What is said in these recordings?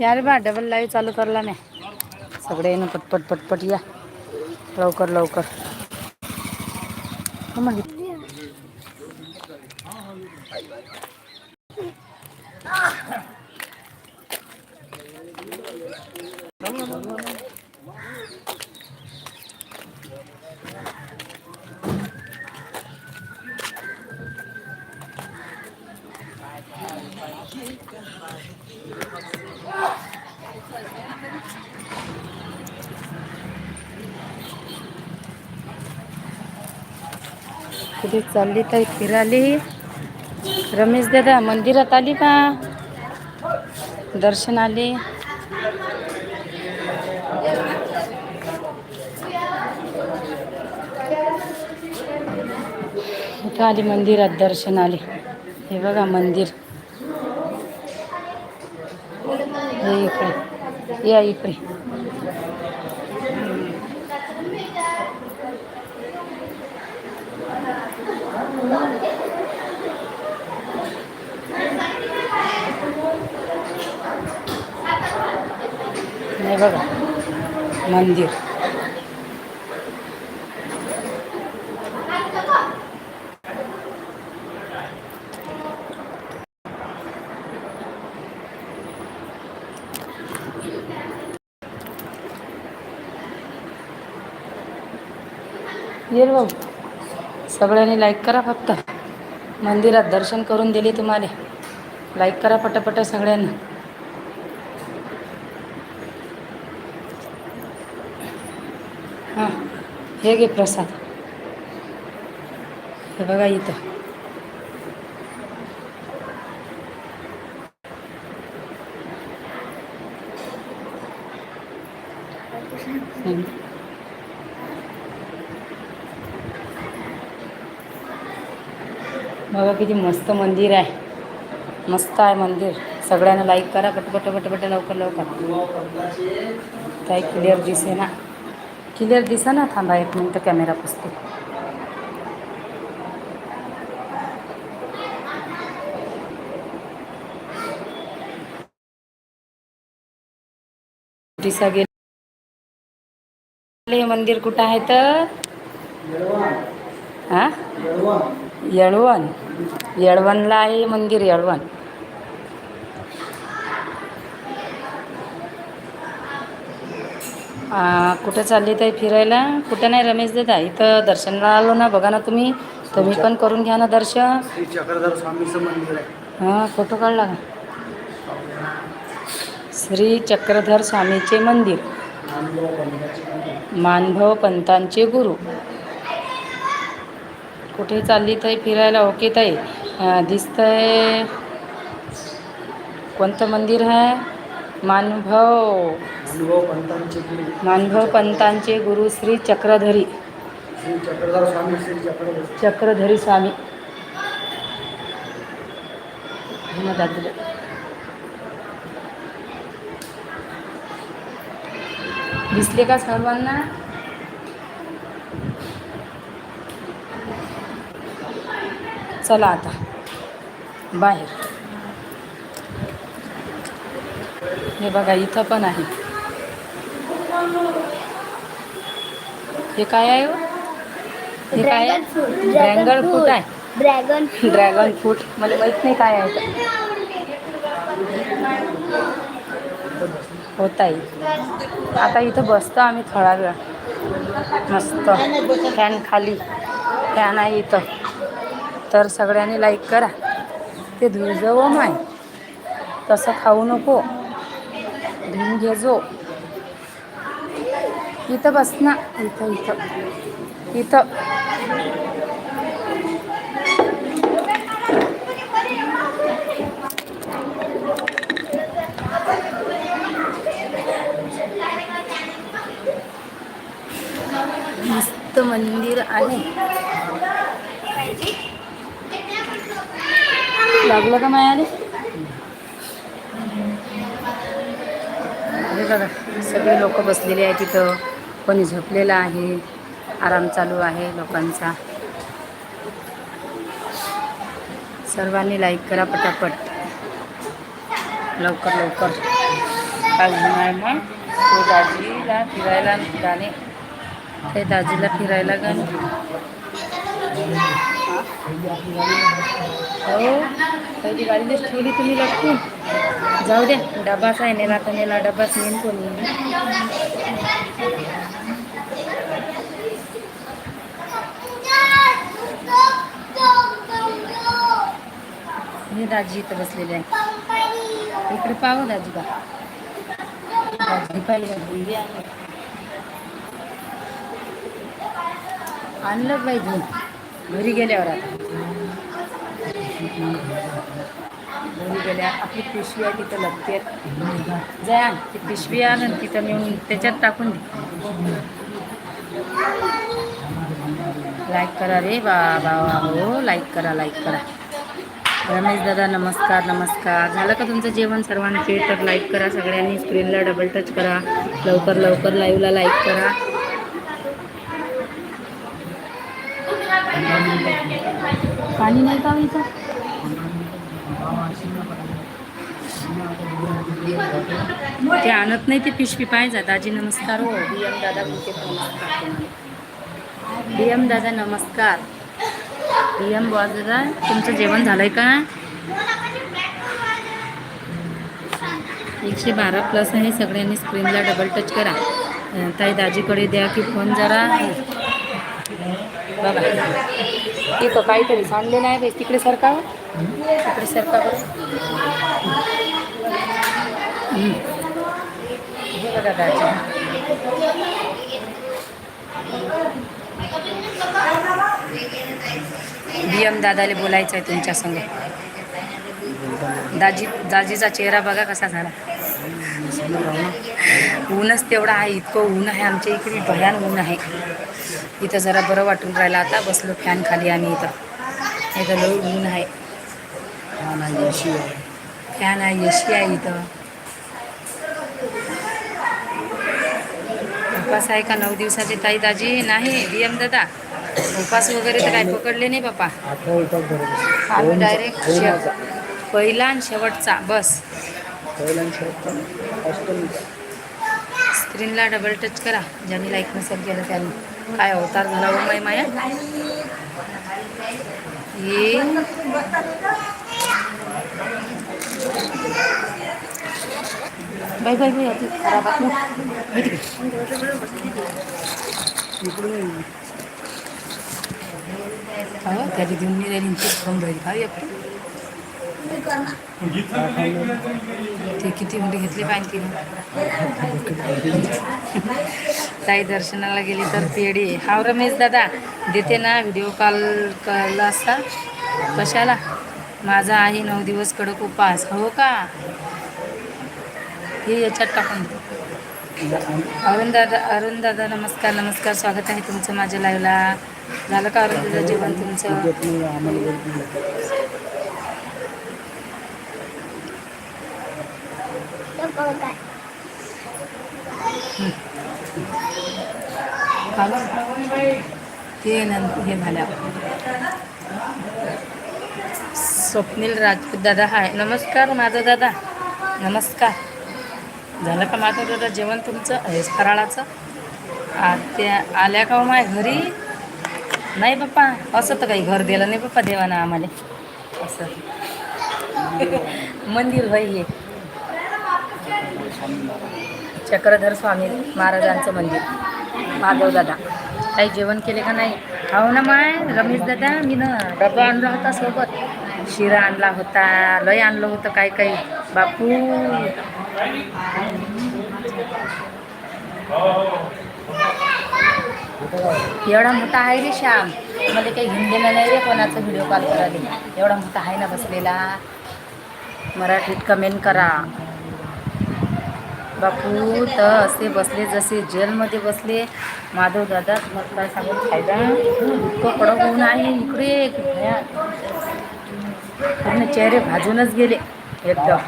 यार बा double live चालू करला नाही. सगळे येणं पटपट पटपट या. लवकर लवकर. हो मग. कुठे चालली ताई फिराली रमेश दादा मंदिरात आली का? दर्शन आले. इथं आली मंदिरात दर्शन आले. हे बघा मंदिर. हे इकडे. या इकडे. हे बघा. मंदिर. भाऊ. सगळ्यांनी लाईक करा फक्त. मंदिरात दर्शन करून दिले तुम्हाला. लाईक करा पटापट सगळ्यांना. हां हे घे प्रसाद. हे बघा इथं. बघा किती मस्त मंदिर आहे. मस्त आहे मंदिर. सगळ्यांना लाईक करा पटपट पटपट लवकर लवकर. काही क्लिअर दिसे ना क्लिअर दिसा ना थांबा एक मिनटं कॅमेरा पुसते. दिसा गेले. हे मंदिर कुठं आहे तर? हां येळवण. येळवणला आहे मंदिर येळवण. कुठं चालली ताई फिरायला? कुठं नाही रमेश दादा इथं दर्शनाला आलो ना बघा ना तुम्ही. तुम्ही पण करून घ्या ना दर्शन. श्री चक्रधर स्वामीचं मंदिर आहे. हां फोटो काढला का? श्री चक्रधर स्वामीचे मंदिर. मानभव पंतांचे गुरु. कुठे चालली ताई फिरायला? ओके ताई. दिसतंय कोणतं मंदिर आहे? मानभव. गुरु. मानभव पंतांचे गुरु श्री चक्रधरी. श्री चक्रधर स्वामी श्री चक्रधर. चक्रधरी स्वामी. दिसले का सर्वांना? चला आता. बाहेर. हे बघा इथं पण आहे. हे काय आहे हो? हे काय आहे? ड्रॅगन फ्रूट आहे. ड्रॅगन ड्रॅगन फ्रूट मला माहीत नाही काय आहे. होत आहे. आता इथं बसतो आम्ही थोडा वेळ. मस्त. फॅन खाली. फॅन आहे इथं. तर सगळ्यांनी लाईक करा. ते धुजव माय. तसं खाऊ नको. धुवून घे जो इथं बस ना इथं इथं इथं मस्त मंदिर आहे लागलं का मायाने हे बघा सगळे लोक बसलेले आहे तिथं कोणी झोपलेलं आहे. आराम चालू आहे लोकांचा. सर्वांनी लाईक करा पटापट. लवकर लवकर. काय मग ते दाजीला फिरायला गाणे ते दाजीला फिरायला गाणे हो पहिली गाडीनेच ठेवली तुम्ही लटकून जाऊ द्या. डबाच आहे नेला तर नेला. डबाच नेन कोणी आणि दाजी इथं बसलेले आहे इकडे पाहू दाजी बा. दाजी पाहिजे आणलं पाहिजे घरी गेल्यावर आता. घरी गेल्या आपली पिशवी आहे तिथं लगते जा ती पिशवी आण तिथं नेऊन त्याच्यात टाकून दे. लाईक करा रे बा बा हो लाईक करा लाईक करा. रमेश दादा नमस्कार नमस्कार. झालं का तुमचं जेवण सर्वांचे? तर लाईक करा सगळ्यांनी स्क्रीनला डबल टच करा. लवकर लवकर लाईव्हला लाईक करा. पाणी नाही का इथं? ते आणत नाही ते पिशवी पाहिजे दाजी नमस्कार. हो बी एम दादा कुठे नमस्कार. बी एम दादा नमस्कार. बी एम बॉस दादा तुमचं जेवण झालंय का? एकशे बारा प्लस आहे. सगळ्यांनी स्क्रीनला डबल टच करा. ताई दाजीकडे द्या की फोन जरा. बघा तिथं काहीतरी सांडलेलं आहे बाई. तिकडे सरका हो. तिकडे सरका बरं. बघा दाजी. बी एम दादाले बोलायचं आहे तुमच्या संग. दाजी दाजीचा चेहरा बघा कसा झाला. ऊनच तेवढा आहे इतकं ऊन आहे आमच्या इकडे भयान ऊन आहे. इथं जरा बरं वाटून राहिलं आता बसलो फॅन खाली आम्ही इथं. इथं लई ऊन हा आहे फॅन आहे एशी आहे इथं. उपास आहे का नऊ दिवसाचे ताई दाजी नाही बी एम दादा. उपास वगैरे तर काय पकडले नाही बापा आम्ही डायरेक्ट शेव पहिला आणि शेवटचा बस. स्क्रीनला डबल टच करा. ज्यांनी लाईक नसेल केलं त्यांनी. काय अवतार झाला हो माय माया? ये. बाय बाय बाय अति खराब त्याची देऊन मी राहिली तेच राहिली. काय आपली. ते किती हुंडे घेतले पाहिजे तिने. ताई दर्शनाला गेली तर पेढी. हाव रमेश दादा देते ना व्हिडिओ कॉल कॉल असता कशाला? माझा आहे नऊ दिवस कडक उपास. हो का? हे याच्यात टाकून अरुण दादा अरुण दादा नमस्कार नमस्कार. स्वागत आहे तुमचं माझ्या लाईव्हला झालं का अरुण दादा जेवण तुमचं? ते नंतर हे झाल्या स्वप्नील राजपूत दादा हाय. नमस्कार माझा दादा. नमस्कार. झालं का माझं दादा जेवण तुमचं? हेच फराळाचं. आ, आल्या का हो माय घरी? नाही पप्पा असं तर काही घर दिलं नाही पप्पा देवाना आम्हाला. असं. मंदिर भाई हे. चक्रधर स्वामी महाराजांचं मंदिर. माधव दादा. काही जेवण केले का नाही? हो ना माय रमेश दादा मी ना डबा आणला होता सोबत. शिरा आणला होता लय आणलं होतं काय काही. बापू. एवढा मोठा आहे रे श्याम. मला काही हिंदीला नाही रे कोणाचा व्हिडिओ कॉल करायला. एवढा मोठा आहे ना बसलेला. मराठीत कमेंट करा. बापू तर असे बसले जसे जेलमध्ये बसले. माधव दादा तुम्हाला काय सांगून फायदा? इतकं कडक होऊन आहे इकडे. पूर्ण चेहरे भाजूनच गेले. एकदम.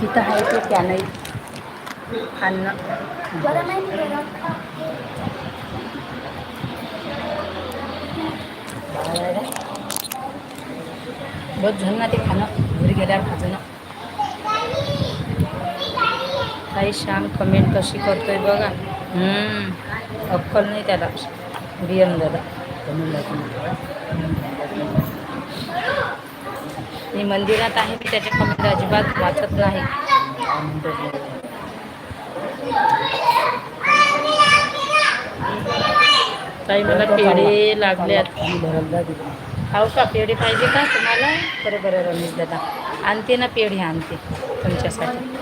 तिथं आहे ते कॅनई अन्न. बहुत झालं ना ते खाणं. घरी गेल्यावर खाजणं काही श्याम कमेंट कशी करतोय बघा. हम्म, अक्कल नाही त्याला. बियन दादा मी मंदिरात आहे मी त्याच्या कमेंट अजिबात वाचत नाही. काही मला पेढे लागल्यात. खाऊ का? पेढे पाहिजे का तुम्हाला? बरं बरं रमेश दादा. आणते ना पेढे आणते. तुमच्यासाठी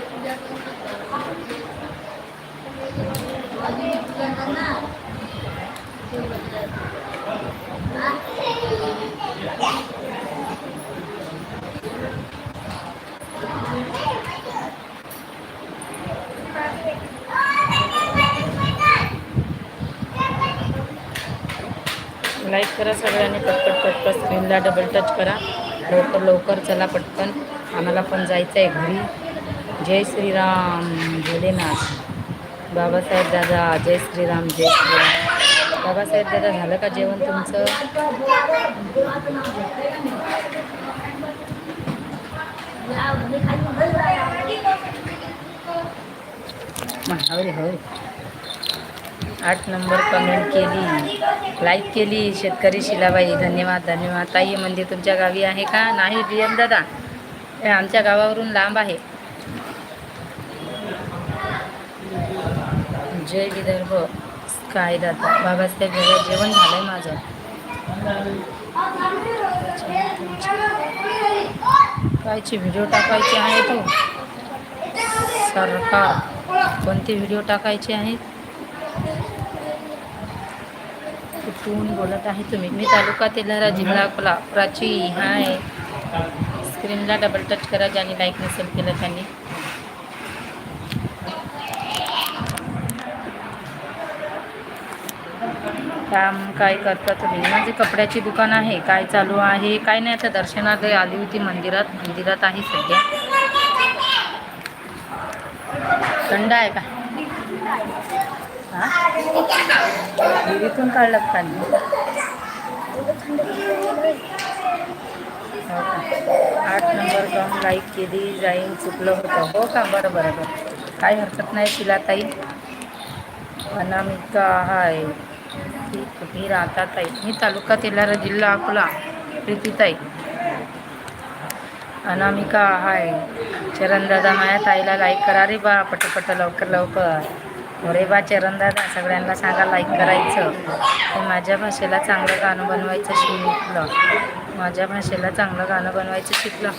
लाईक करा सगळ्यांनी पटपट पटपट स्क्रीनला डबल टच करा. लवकर लवकर चला पटकन. आम्हाला पण जायचं आहे घरी. जय श्रीराम. भोलेनाथ. बाबासाहेब दादा जय श्रीराम जय श्रीराम. बाबासाहेब दादा झालं का जेवण तुमचं? होय होय आठ नंबर कमेंट केली. लाईक केली. शेतकरी शिलाबाई धन्यवाद धन्यवाद. ताई हे मंदिर तुमच्या गावी आहे का? नाही बियन दादा. हे आमच्या गावावरून लांब आहे. जय विदर्भ. काय दादा? बाबासाहेब दादा जेवण झालंय माझं. कायची व्हिडिओ टाकायची आहे तो? सरकार. कोणते व्हिडिओ टाकायचे आहेत कोण बोलत आहे तुम्ही? मी तालुका तेल्हारा जिल्हा अकोला प्राची हाय स्क्रीनला डबल टच करा ज्यांनी लाईक नसेल केलं त्यांनी. काम काय करता तुम्ही? माझे कपड्याची दुकान आहे काय चालू आहे? काय नाही आता दर्शनात आली होती मंदिरात. मंदिरात आहे सध्या. थंड आहे का? हा विहिरीतून काढलं का पाणी हो का? आठ नंबर जाऊन लाईक केली जाईन चुकलं होतं. हो का? बरं बरं बरं. काही हरकत नाही शिलाताई अनामिका हाय. ती कुठे राहता ताई. मी तालुका तेलारा जिल्हा अकोला. प्रीतीताई अनामिका हाय. चरणदादा माया ताईला लाईक करा रे बा. पटपट लवकर लवकर. अरे बा चरणदादा सगळ्यांना सांगा लाईक करायचं. माझ्या भाषेला चांगलं गाणं बनवायचं शिकलं. माझ्या भाषेला चांगलं गाणं बनवायचं शिकलं.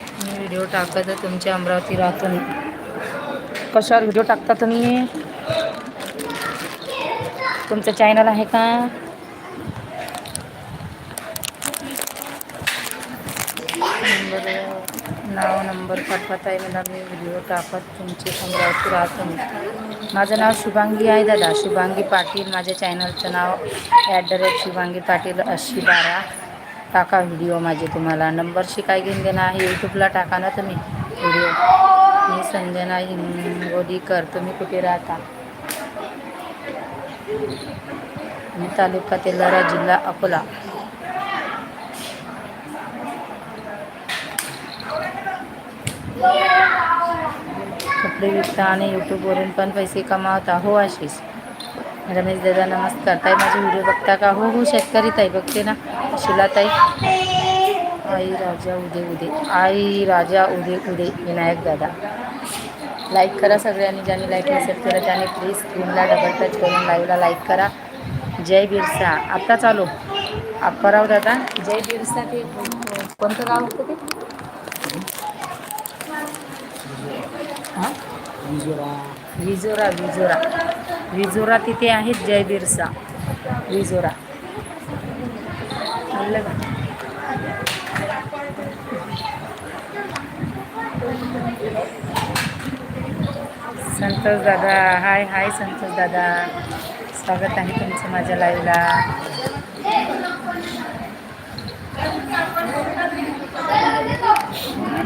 मी व्हिडिओ टाकत तुमच्या अमरावती राहतो कशावर व्हिडिओ टाकता तुम्ही? तुमचं चॅनल आहे का नंबर नाव नंबर पाठवत आहे मला मी व्हिडिओ टाकत तुमचे अमरावती राहतो मी माझं नाव शुभांगी आहे दादा शुभांगी पाटील. माझ्या चॅनलचं नाव at the rate Shubhangi Patil अशी बारा टाका व्हिडिओ माझे तुम्हाला. नंबरशी काय घेऊन देणार आहे यूट्यूबला टाका ना तुम्ही व्हिडिओ. मी संजना हिंगोलीकर तुम्ही कुठे राहता? मी तालुका तेलारा जिल्हा अकोला. कपडे विकता आणि यूट्यूबवरून पण पैसे कमावता. हो आशिष. रमेश दादा नमस्कार. ताई माझे व्हिडिओ बघता का? हो हो शेतकरी ताई बघते ना. शिला ताई. आई राजा उदे उदे. आई राजा उदे उदे विनायक दादा. लाईक करा सगळ्यांनी. ज्यांनी लाईक नसेल केलं त्याने प्लीज स्क्रीनला डबल टच करून लाईव्हला लाईक करा. जय बिरसा. आत्ता चालू. अप्पाराव दादा जय बिरसा ते कोणतं गाव होतं ते? हां विजोरा. विजोरा विजोरा. विजोरा तिथे आहेत जय बिरसा विजोरा का? संतोष दादा हाय हाय संतोष दादा. स्वागत आहे तुमचं माझ्या लाईला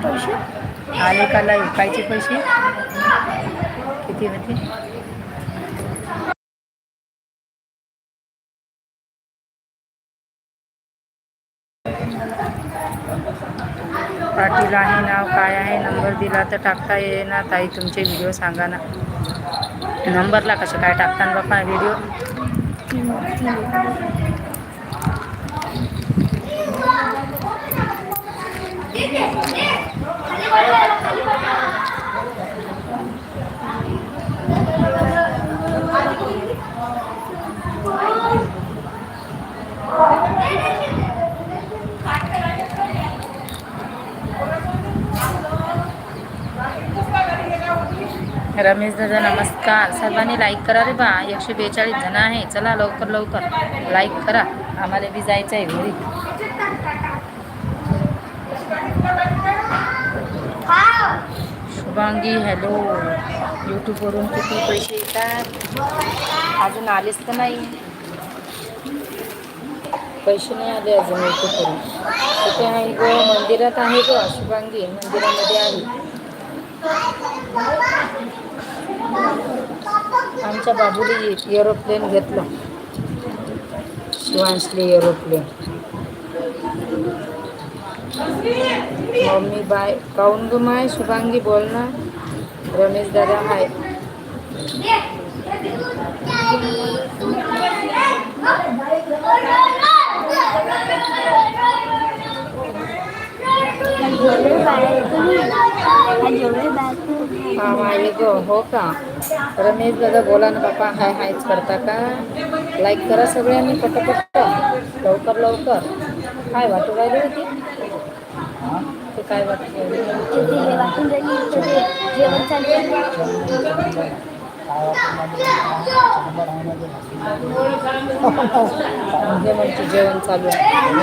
पैसे? आले काला विकायचे पैसे? किती होते? पाटील आहे नाव काय आहे? नंबर दिला तर टाकता येईना ताई तुमचे व्हिडिओ सांगा ना. नंबरला कसं काय टाकताना बापा व्हिडिओ रमेश दादा नमस्कार. सर्वांनी लाईक करा रे बा. एकशे बेचाळीस जण आहे. चला लवकर लवकर लाईक करा. आम्हाला बी जायचं आहे घरी. शुभांगी हॅलो यूट्यूबवरून किती पैसे येतात? अजून आलेच तर नाही. पैसे नाही आले अजून यूट्यूबवरून कुठे आहे ग मंदिरात आहे ग शुभांगी मंदिरामध्ये आहे. आमच्या बाबूने एरोप्लेन घेतलं. शिवांशले एरोप्लेन मम्मी बाय काऊन ग माय? शुभांगी बोल ना. रमेश दादा हाय. हा माय ग हो का? रमेश दादा बोला ना बापा हाय हायच करता का? लाईक करा सगळ्यांनी पटपट लवकर लवकर. काय वाटू राहिली होती ते काय वाटू राहिली म्हणजे म्हणजे जेवण चालू आहे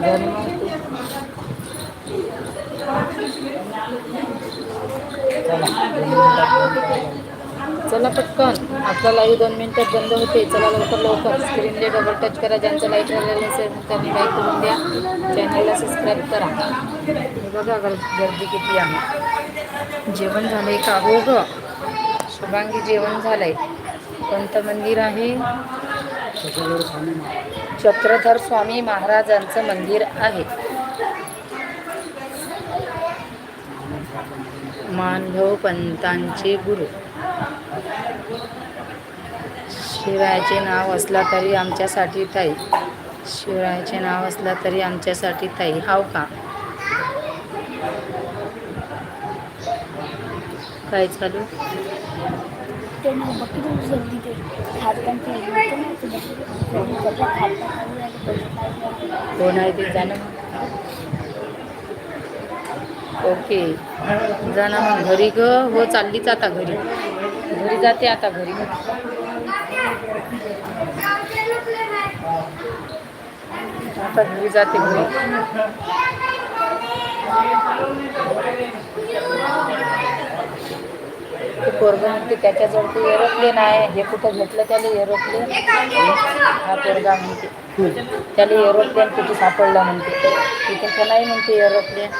झालं मग तू. चला पटकन. आपला लाईव्ह दोन मिनिटात बंद होते चला लवकर लवकर. स्क्रीनले डबल टच करा. ज्यांचं लाईक राहिलेलं असेल त्यांनी लाईक करून द्या. चॅनलला सबस्क्राईब करा. हे बघा गर्दी किती आहे. जेवण झालंय का? हो ग. शुभांगी जेवण झालंय. कोणतं मंदिर आहे? चक्रधर स्वामी महाराजांचं मंदिर आहे. मानभव पंतांचे गुरु. शिवरायाचे नाव असला तरी आमच्यासाठी ताई. शिवरायाचे नाव असला तरी आमच्यासाठी ताई. हाव का? काय चालू? कोण आहे ते जाणं? ओके. जाणार मग घरी ग. हो चाललीच आता घरी. घरी जाते आता घरी. आता घरी जाते घरी. पोरग पोरगा म्हणते त्याच्याजवळ ते एरोप्लेन आहे. हे कुठं घेतलं त्याला एरोप्लेन? हा पोरगा म्हणते. त्याला एरोप्लेन कुठे सापडला म्हणते. तिथे तर नाही म्हणते एरोप्लेन.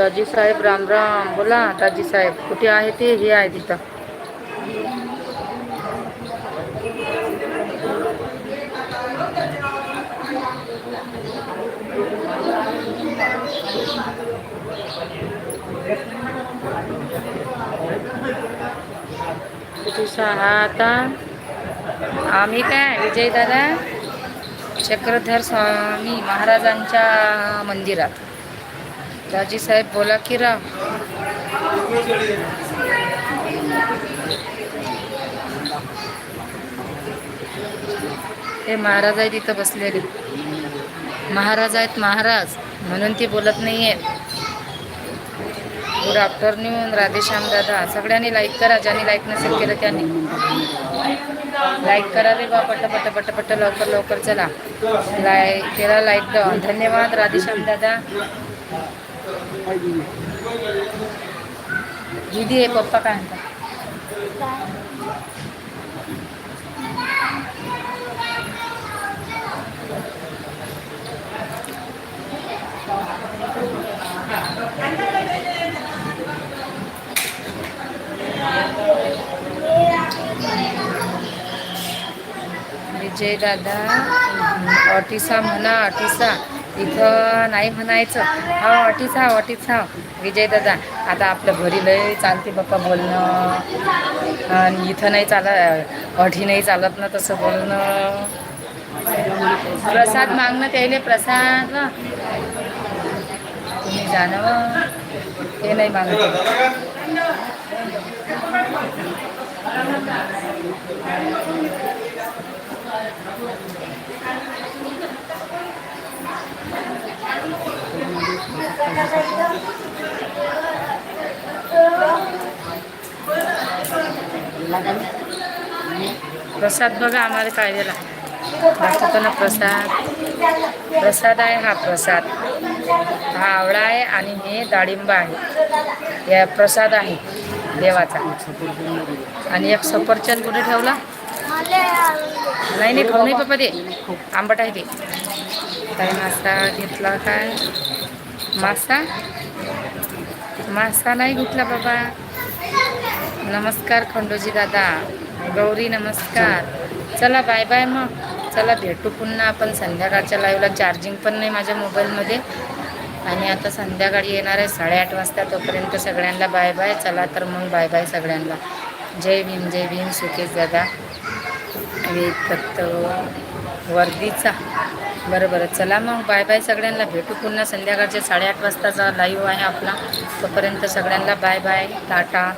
दाजी साहेब राम राम. बोला दाजी साहेब कुठे आहे ते? हे आहे तिथं. कुठे सहा आता? आम्ही काय? विजय दादा चक्रधर स्वामी महाराजांच्या मंदिरात. दाजी साहेब बोला की रा हे महाराज आहे तिथं बसलेले. महाराज आहेत महाराज म्हणून ती बोलत नाही आहेत गुड आफ्टरनून राधेश्याम दादा. सगळ्यांनी लाईक करा. ज्यांनी लाईक नसेल केलं त्यांनी. लाईक करा रे बा पट पट पट पट लवकर लवकर चला. लाईक केला लाईक द धन्यवाद राधेश्याम दादा. दीदी आहे पप्पा काय म्हणतात? जय दादा ऑटिसा म्हणा ऑटिसा. इथं नाही म्हणायचं. हा ऑटिसा ऑटिसा विजय दादा आता आपलं घरी लय चालते बाप्पा बोलणं. आणि इथं नाही चालत अटी नाही चालत ना तसं बोलणं. प्रसाद मागणं त्याले प्रसाद. तुम्ही जाणं. ते नाही मागत प्रसाद बघा आम्हाला काय दिला. दाखवतो ना प्रसाद. प्रसाद आहे हा प्रसाद. हा आवळा आहे आणि हे डाळिंब आहे. या प्रसाद आहे देवाचा. आणि एक सफरचंद कुठे ठेवला? नाही नाही खाऊ नाही पप्पा ते आंबट आहे ते. काय मासा घेतला काय? मासा? मासा नाही घेतला बाबा. नमस्कार खंडोजी दादा. गौरी नमस्कार. चला बाय बाय मग. चला भेटू पुन्हा आपण संध्याकाळच्या लाईव्हला चार्जिंग पण नाही माझ्या मोबाईलमध्ये आणि आता संध्याकाळी येणार आहे साडेआठ वाजता तोपर्यंत सगळ्यांना बाय बाय. चला तर मग बाय बाय सगळ्यांना. जय भीम जय भीम सुकेश दादा. वेदत्त वर्दीचा. बरं बरं. चला मग. बाय बाय सगळ्यांना. भेटू पुन्हा संध्याकाळच्या साडेआठ वाजताचा लाईव्ह आहे आपला. तोपर्यंत सगळ्यांना बाय बाय. टाटा.